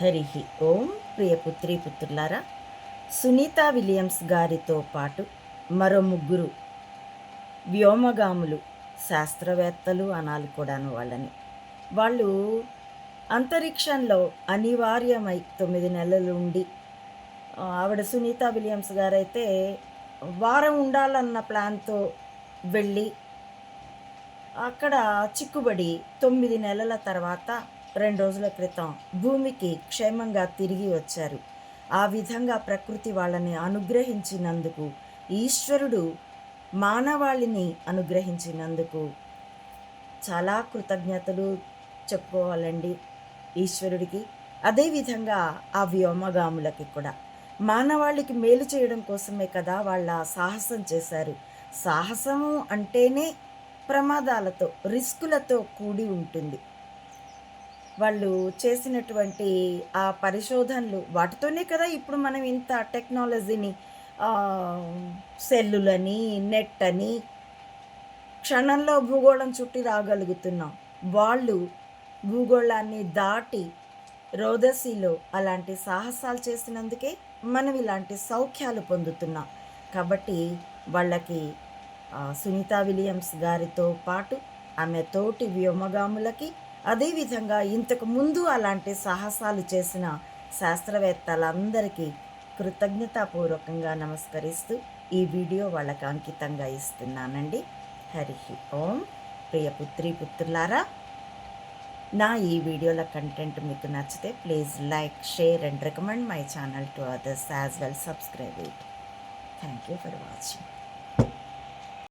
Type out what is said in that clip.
హరి ఓం ప్రియ పుత్రి పుత్రులారా సునీత విలియమ్స్ గారితో పాటు మరో ముగ్గురు వ్యోమగాములు శాస్త్రవేత్తలు అనాలి కూడాను వాళ్ళని. వాళ్ళు అంతరిక్షంలో అనివార్యమై తొమ్మిది నెలలు ఉండి ఆవిడ సునీత విలియమ్స్ గారైతే వారం ఉండాలన్న ప్లాన్తో వెళ్ళి అక్కడ చిక్కుబడి తొమ్మిది నెలల తర్వాత రెండు రోజుల క్రితం భూమికి క్షేమంగా తిరిగి వచ్చారు. ఆ విధంగా ప్రకృతి వాళ్ళని అనుగ్రహించినందుకు ఈశ్వరుడు మానవాళిని అనుగ్రహించినందుకు చాలా కృతజ్ఞతలు చెప్పుకోవాలండి ఈశ్వరుడికి. అదేవిధంగా ఆ వ్యోమగాములకి కూడా. మానవాళికి మేలు చేయడం కోసమే కదా వాళ్ళ సాహసం చేశారు. సాహసము అంటేనే ప్రమాదాలతో రిస్కులతో కూడి ఉంటుంది. వాళ్ళు చేసినటువంటి ఆ పరిశోధనలు వాటితోనే కదా ఇప్పుడు మనం ఇంత టెక్నాలజీని సెల్లులని నెట్ అని క్షణంలో భూగోళం చుట్టి రాగలుగుతున్నాం. వాళ్ళు భూగోళాన్ని దాటి రోదసిలో అలాంటి సాహసాలు చేసినందుకే మనం ఇలాంటి సౌఖ్యాలు పొందుతున్నాం. కాబట్టి వాళ్ళకి సునీతా సునీత విలియమ్స్ గారితో పాటు ఆమె తోటి వ్యోమగాములకి అదేవిధంగా ఇంతకు ముందు అలాంటి సాహసాలు చేసిన శాస్త్రవేత్తలందరికీ కృతజ్ఞతాపూర్వకంగా నమస్కరిస్తూ ఈ వీడియో వాళ్ళకి అంకితంగా ఇస్తున్నానండి. హరి ఓం. ప్రియ పుత్రి పుత్రులారా నా ఈ వీడియోల కంటెంట్ మీకు నచ్చితే please like share and recommend my channel to others as well subscribe. It thank you for watching.